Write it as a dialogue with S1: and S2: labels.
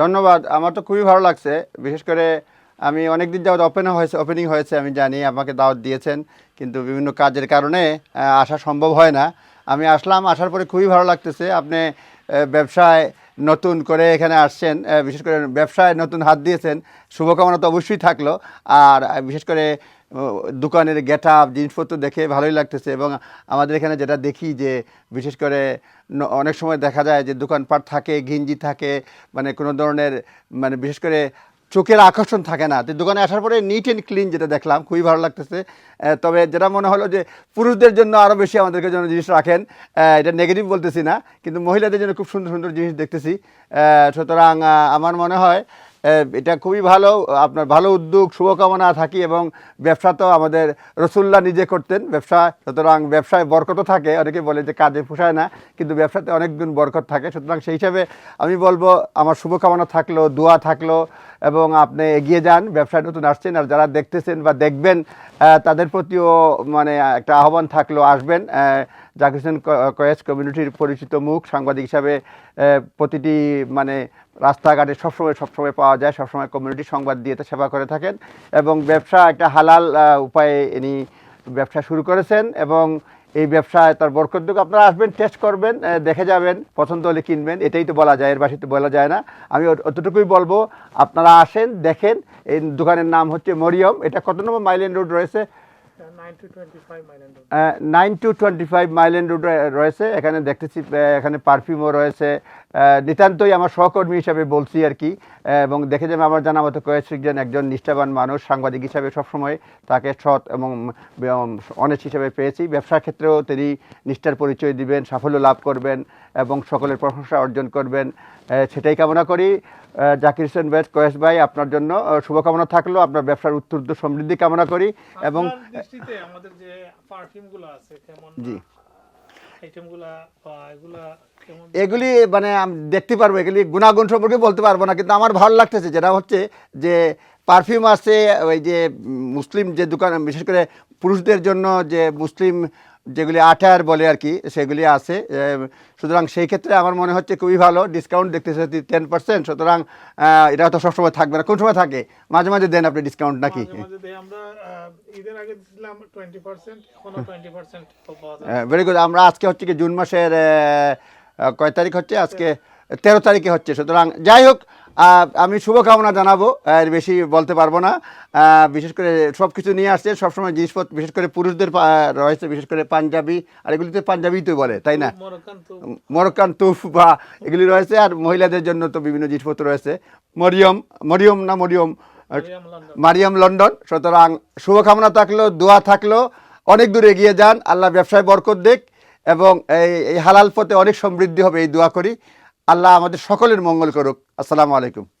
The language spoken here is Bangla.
S1: ধন্যবাদ। আমার তো খুবই ভালো লাগছে। বিশেষ করে আমি অনেক দিন যাবত ওপেন হয়েছে ওপেনিং হয়েছে, আমি জানি, আমাকে দাওয়াত দিয়েছেন, কিন্তু বিভিন্ন কাজের কারণে আসা সম্ভব হয় না। আমি আসলাম, আসার পরে খুবই ভালো লাগতেছে। আপনি ব্যবসায় নতুন করে এখানে আসছেন বিশেষ করে ব্যবসায় নতুন হাত দিয়েছেন, শুভকামনা তো অবশ্যই থাকল। আর, বিশেষ করে দোকানের গেট আপ জিনিসপত্র দেখে ভালোই লাগতেছে এবং আমাদের এখানে যেটা দেখি যে বিশেষ করে অনেক সময় দেখা যায় যে দোকানপাট থাকে, ঘিঞ্জি থাকে মানে কোনো ধরনের মানে বিশেষ করে চোখের আকর্ষণ থাকে না। তো দোকানে আসার পরে নিট অ্যান্ড ক্লিন যেটা দেখলাম, খুবই ভালো লাগতেছে। তবে যেটা মনে হলো যে পুরুষদের জন্য আরও বেশি আমাদেরকে জন্য জিনিস রাখেন এটা নেগেটিভ বলতেছি না, কিন্তু মহিলাদের জন্য খুব সুন্দর সুন্দর জিনিস দেখতেছি। সুতরাং আমার মনে হয় এটা খুবই ভালো, আপনার ভালো উদ্যোগ, শুভকামনা থাকি এবং ব্যবসা তো আমাদের রসুল্লাহ নিজে করতেন, ব্যবসা, সুতরাং ব্যবসায় বরকতও থাকে, অনেকে বলে যে কাজে পোষায় না, কিন্তু ব্যবসাতে অনেক গুণ বরকত থাকে, সুতরাং সেই হিসাবে আমি বলব, আমার শুভকামনা থাকল, দোয়া থাকল এবং আপনি এগিয়ে যান, ব্যবসায় নতুন আসছেন আর যারা দেখতেছেন বা দেখবেন তাদের প্রতিও মানে একটা আহ্বান থাকল, আসবেন। জাকির কয়েস কমিউনিটির পরিচিত মুখ, সাংবাদিক হিসাবে প্রতিটি মানে রাস্তাঘাটে সবসময় সবসময় পাওয়া যায়, সবসময় কমিউনিটি সংবাদ দিয়ে সেবা করে থাকেন। এবং ব্যবসা একটা হালাল উপায়ে ইনি ব্যবসা শুরু করেছেন এবং এই ব্যবসায় তার বরকদ্দুক আপনারা আসবেন টেস্ট করবেন দেখে যাবেন, পছন্দ হলে কিনবেন। এটাই তো বলা যায়, এর বাসি তো বলা যায় না। আমি অত- অতটুকুই বলব, আপনারা আসেন, দেখেন, এই দোকানের নাম হচ্ছে মরিয়ম। এটা কত নম্বর মাইলেন রোড রয়েছে?
S2: নাইন টু টোয়েন্টি ফাইভ
S1: মাইলেন রোড রয়েছে। এখানে দেখতেছি এখানে পারফিউমও রয়েছে। নিতান্তই আমার সহকর্মী হিসাবে বলছি আর কি। এবং দেখে যাবে আমার জানা মতো কয়েকজন একজন নিষ্ঠাবান মানুষ, সাংবাদিক হিসাবে সবসময় তাকে সৎ এবং অনেস্ট হিসাবে পেয়েছি। ব্যবসার ক্ষেত্রেও তিনি নিষ্ঠার পরিচয় দিবেন, সাফল্য লাভ করবেন এবং সকলের প্রশংসা অর্জন করবেন। সেটাই কামনা করি। জাকির হোসেন বেশ কয়েস ভাই আপনার জন্য শুভকামনা থাকল। আপনার ব্যবসার উত্তর সমৃদ্ধি কামনা করি এবং
S2: আমাদের যে পারফিউমগুলো আছে কেমন
S1: জি।
S2: এগুলা
S1: মানে আমি দেখতে পারব। এগুলি গুণাগুণ সম্পর্কে বলতে পারব না কিন্তু আমার ভালো লাগতেছে যেটা হচ্ছে যে পারফিউম আছে ওই যে মুসলিম যে দোকান বিশেষ করে পুরুষদের জন্য যে মুসলিম যেগুলি আটার বলে আর কি সেগুলি আছে। সুতরাং সেই ক্ষেত্রে আমার মনে হচ্ছে খুবই ভালো ডিসকাউন্ট দেখতেছে টেন পার্সেন্ট সুতরাং এটা তো সবসময় থাকবে না। কোন সময় থাকে? মাঝে মাঝে দেন আপনি ডিসকাউন্ট নাকি? ভেরি গুড আমরা আজকে হচ্ছে কি জুন মাসের কয় তারিখ হচ্ছে? আজকে তেরো তারিখে হচ্ছে। সুতরাং যাই হোক আমি শুভকামনা জানাব এর বেশি বলতে পারব না। বিশেষ করে সব কিছু নিয়ে আসছে সবসময় জিনিসপত্র বিশেষ করে পুরুষদের রয়েছে বিশেষ করে পাঞ্জাবি আর এগুলিতে পাঞ্জাবি তো বলে তাই না?
S2: মরক্কান
S1: তুফ। বা এগুলি রয়েছে আর মহিলাদের জন্য তো বিভিন্ন জিনিসপত্র রয়েছে। মরিয়ম মরিয়ম না মরিয়ম?
S2: মারিয়াম লন্ডন।
S1: সুতরাং শুভকামনা থাকল দোয়া থাকল অনেক দূর এগিয়ে যান আল্লাহ ব্যবসায় বরকত দিক এবং এই হালাল পথে অনেক সমৃদ্ধি হবে এই দোয়া করি। আল্লাহ আমাদের সকলের মঙ্গল করুক। আসসালামু আলাইকুম।